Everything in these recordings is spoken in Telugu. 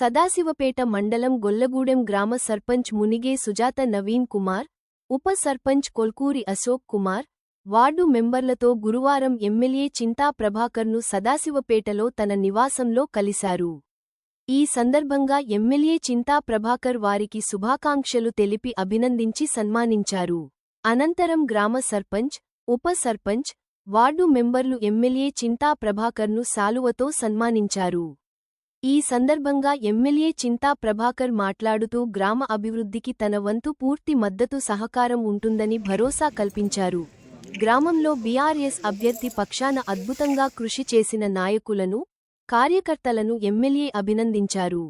సదాశివపేట మండలం గొల్లగూడెం గ్రామ సర్పంచ్ మునిగే సుజాత నవీన్ కుమార్ ఉప సర్పంచ్ కొల్కూరి అశోక్ కుమార్ వార్డు మెంబర్లతో గురువారం ఎమ్మెల్యే చింతా ప్రభాకర్ను సదాశివపేటలో తన నివాసంలో కలిశారు. ఈ సందర్భంగా ఎమ్మెల్యే చింతా ప్రభాకర్ వారికి శుభాకాంక్షలు తెలిపి అభినందించి సన్మానించారు. అనంతరం గ్రామ సర్పంచ్ ఉప సర్పంచ్ వార్డు మెంబర్లు ఎమ్మెల్యే చింతా ప్రభాకర్ను సాలువతో సన్మానించారు. ఈ సందర్భంగా ఎమ్మెల్యే చింతా ప్రభాకర్ మాట్లాడుతూ గ్రామ అభివృద్ధికి తన వంతు పూర్తి మద్దతు సహకారం ఉంటుందని భరోసా కల్పించారు. గ్రామంలో బీఆర్ఎస్ అభ్యర్థి పక్షాన అద్భుతంగా కృషి చేసిన నాయకులను కార్యకర్తలను ఎమ్మెల్యే అభినందించారు.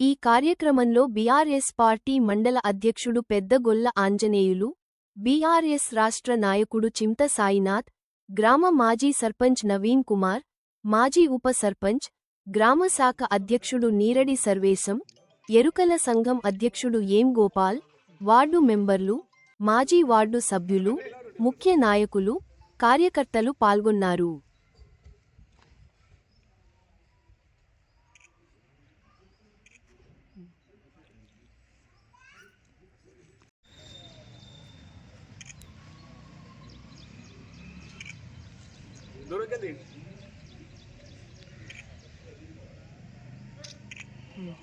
ఈ కార్యక్రమంలో బీఆర్ఎస్ పార్టీ మండల అధ్యక్షుడు పెద్దగొల్ల ఆంజనేయులు బీఆర్ఎస్ రాష్ట్ర నాయకుడు చింత సాయినాథ్ గ్రామ మాజీ సర్పంచ్ నవీన్ కుమార్ మాజీ ఉప సర్పంచ్ గ్రామ శాఖ అధ్యక్షుడు నీరడి సర్వేశం ఎరుకల సంఘం అధ్యక్షుడు ఏం గోపాల్ వార్డు మెంబర్లు మాజీ వార్డు సభ్యులు ముఖ్య నాయకులు కార్యకర్తలు పాల్గొన్నారు. 嗯。